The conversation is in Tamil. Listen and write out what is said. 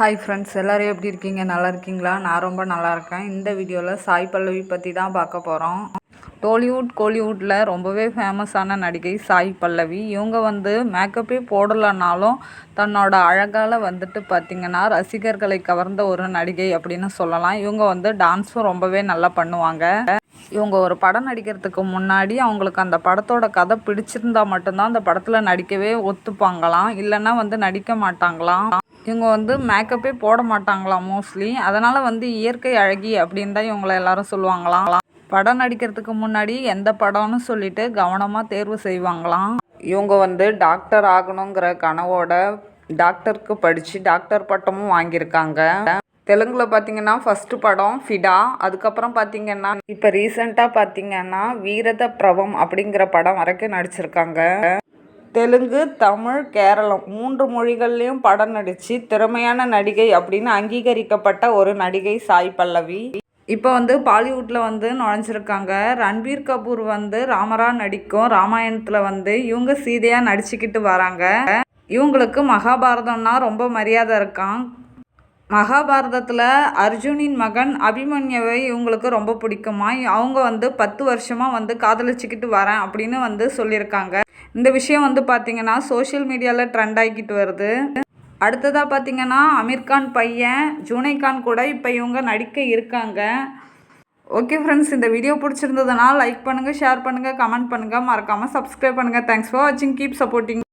ஹாய் ஃப்ரெண்ட்ஸ் எல்லோரும் எப்படி இருக்கீங்க? நல்லா இருக்கீங்களா? நான் ரொம்ப நல்லா இருக்கேன். இந்த வீடியோவில் சாய் பல்லவி பற்றி தான் பார்க்க போகிறோம் டோலிவுட் கோலிவுட்டில் ரொம்பவே ஃபேமஸான நடிகை சாய் பல்லவி. இவங்க வந்து மேக்கப்பே போடலைனாலும் தன்னோட அழகால் வந்துட்டு பார்த்திங்கன்னா ரசிகர்களை கவர்ந்த ஒரு நடிகை அப்படின்னு சொல்லலாம். இவங்க வந்து டான்ஸும் ரொம்பவே நல்லா பண்ணுவாங்க. இவங்க ஒரு படம் நடிக்கிறதுக்கு முன்னாடி அவங்களுக்கு அந்த படத்தோட கதை பிடிச்சிருந்தா மட்டும்தான் அந்த படத்தில் நடிக்கவே ஒத்துப்பாங்களாம். இல்லைன்னா வந்து நடிக்க மாட்டாங்களாம். இவங்க வந்து மேக்கப்பே போட மாட்டாங்களாம் மோஸ்ட்லி. அதனால் வந்து இயற்கை அழகி அப்படின்னு தான் இவங்கள எல்லாரும் சொல்லுவாங்களாம். படம் நடிக்கிறதுக்கு முன்னாடி எந்த படம்னு சொல்லிட்டு கவனமாக தேர்வு செய்வாங்களாம். இவங்க வந்து டாக்டர் ஆகணுங்கிற கனவோட டாக்டருக்கு படித்து டாக்டர் பட்டமும் வாங்கியிருக்காங்க. தெலுங்கில் பார்த்தீங்கன்னா ஃபஸ்ட்டு படம் ஃபிடா அதுக்கப்புறம் பார்த்தீங்கன்னா இப்போ ரீசெண்டாக பார்த்தீங்கன்னா வீரத பிரபம் அப்படிங்கிற படம் வரைக்கும் நடிச்சிருக்காங்க. தெலுங்கு தமிழ் கேரளம் மூன்று மொழிகள்லேயும் படம் நடித்து திறமையான நடிகை அப்படின்னு அங்கீகரிக்கப்பட்ட ஒரு நடிகை சாய் பல்லவி. இப்போ வந்து பாலிவுட்டில் வந்து நுழைஞ்சிருக்காங்க. ரன்பீர் கபூர் வந்து ராமரா நடிக்கும் ராமாயணத்தில் வந்து இவங்க சீதையாக நடிச்சுக்கிட்டு வராங்க. இவங்களுக்கு மகாபாரதம்னா ரொம்ப மரியாதை இருக்கான் மகாபாரதத்தில் அர்ஜுனின் மகன் அபிமன்யவை இவங்களுக்கு ரொம்ப பிடிக்குமா? அவங்க வந்து பத்து வருஷமாக வந்து காதலிச்சுக்கிட்டு வரேன் அப்படின்னு வந்து சொல்லியிருக்காங்க. இந்த விஷயம் வந்து பார்த்திங்கன்னா சோஷியல் மீடியாவில் ட்ரெண்ட் ஆகிக்கிட்டு வருது. அடுத்ததாக பார்த்திங்கன்னா அமீர்கான் பையன் ஜூனைகான் கூட இப்போ இவங்க நடிக்க இருக்காங்க. ஓகே ஃப்ரெண்ட்ஸ் இந்த வீடியோ பிடிச்சிருந்ததுனால் லைக் பண்ணுங்கள் ஷேர் பண்ணுங்கள் கமெண்ட் பண்ணுங்கள் மறக்காமல் சப்ஸ்கிரைப் பண்ணுங்கள் தேங்க்ஸ் ஃபார் வாட்சிங் கீப் சப்போர்ட்டிங்